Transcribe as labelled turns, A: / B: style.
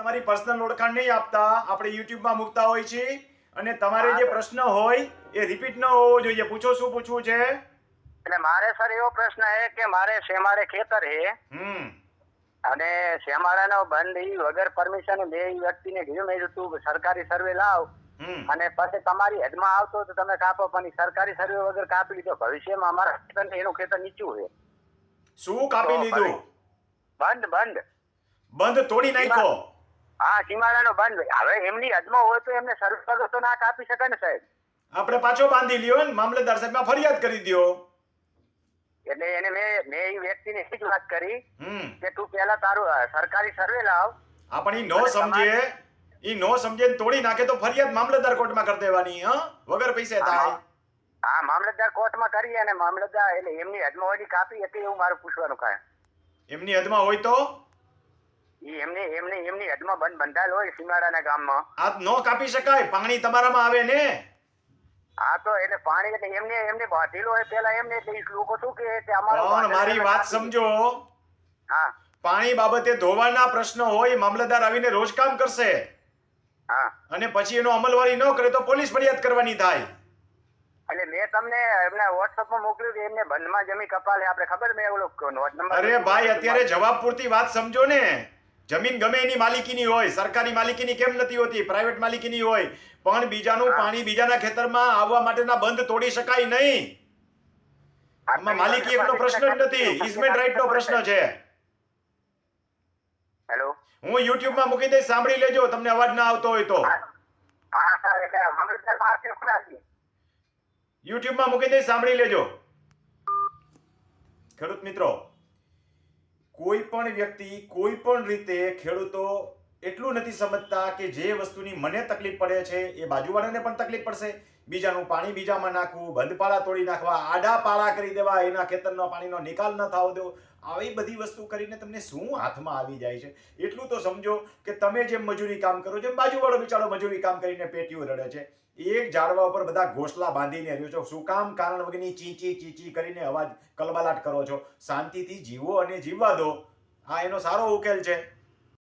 A: તમારી પર્સનલ ઓળખાણ નહીં આપતા આપણે યુટ્યુબમાં મૂકતા હોય છે અને તમારે જે પ્રશ્ન હોય એ રિપીટ ન હોવો જોઈએ. પૂછો શું પૂછવું છે?
B: એટલે મારે સર એવો પ્રશ્ન છે કે મારે શેમારે ખેતર છે
A: હમ.
B: અને શેમાળાનો બંધ વગર પરમિશન બે વ્યક્તિને કીધું મેં તું સરકારી સર્વે લાવ અને પછી તમારી હેડમાં આવતો તો તમે કાપો પણ સરકારી સર્વે વગર કાપી લીધો. ભવિષ્યમાં અમારા ખેતર એનું ખેતર નીચું છે.
A: શું કાપી લીધું?
B: બંધ બંધ.
A: બંધ તોડી નાખ્યો?
B: હા સીમાડાનો બંધ હવે એમની હદમાં હોય તો એમને સર્વે તો ના કાપી શકે ને સાહેબ.
A: આપણે પાછો બાંધી લ્યો ને મામલતદાર સાહેબમાં ફરિયાદ કરી દ્યો.
B: એટલે એને મેં મેં એ વ્યક્તિને એ જ વાત કરી કે તું પહેલા તારું સરકારી સર્વે લાવ.
A: પણ ઈ નો સમજે. ઈ નો સમજે તોડી નાખે તો ફરિયાદ મામલતદાર કોર્ટમાં કરી દેવાની હ? વગર પૈસે થાય.
B: હા મામલતદાર કોર્ટમાં કરી અને મામલતદાર એટલે એમની હદમાં હોય કાપી હતી એવું મારું પૂછવાનું કાંઈ.
A: એમની હદમાં હોય તો?
B: એમને એમને એમની હદમાં બંધ બંધાયેલ હોય સીમાડાના ગામમાં.
A: આ નો કાપી શકાય પાણી તમારામાં આવે ને.
B: હા તો એટલે પાણી એટલે એમને એમને બાંધેલો હોય પેલા એમને લોકો શું કહે કે અમારો
A: મારી વાત સમજો.
B: હા.
A: પાણી બાબતે ધોવાના પ્રશ્ન હોય મામલતદાર આવીને રોજ કામ કરશે.
B: હા.
A: અને પછી એનો અમલવારી ન કરે તો પોલીસ ફરિયાદ કરવાની થાય.
B: એટલે મેં તમને એમને વોટ્સઅપમાં મોકલ્યું કે એમને બંધમાં જમી કપાલે. આપણે ખબર મેં ઓલો નોટ નંબર
A: અરે ભાઈ અત્યારે જવાબ પૂરતી વાત સમજો ને. જમીન ગમે એની માલિકીની હોય સરકારી માલિકીની કેમ નથી હોતી પ્રાઇવેટ માલિકીની હોય પણ બીજાનું પાણી બીજાના ખેતરમાં આવવા માટેના બંધ તોડી શકાય નહીં. આમાં માલિકી એકનો પ્રશ્ન જ નથી ઇઝમેન્ટ રાઇટનો પ્રશ્ન છે.
B: હેલો
A: હું યુટ્યુબમાં મૂકી દઈશ સાંભળી લેજો તમને અવાજ ના આવતો હોય તો. યુટ્યુબમાં મૂકી દઈશ સાંભળી લેજો. ખેડૂત મિત્રો કોઈ પણ વ્યક્તિ, કોઈ પણ રીતે ખેડૂતો એટલું નથી સમજતા કે જે વસ્તુની મને તકલીફ પડે છે, એ બાજુવાળાને પણ તકલીફ પડશે. બીજાનું પાણી બીજામાં નાખવું બંધ તોડી નાખવા, આડા પાળા કરી દેવા, એના ખેતરનો પાણીનો નિકાલ ન થવો દેવો. આવી બધી વસ્તુ કરીને તમને શું હાથમાં આવી જાય છે? એટલું તો સમજો કે તમે જેમ મજૂરી કામ કરો છો બાજુવાળો બિચારો મજૂરી કામ કરીને પેટીયું રડે છે. એક ઝાડવા ઉપર બધા ઘોસલા બાંધીને રહ્યો છો. શું કામ કારણ વગરની ચીંચી ચીંચી કરીને અવાજ કલબલાટ કરો છો? શાંતિથી જીવો અને જીવવા દો. આ એનો સારો ઉકેલ છે.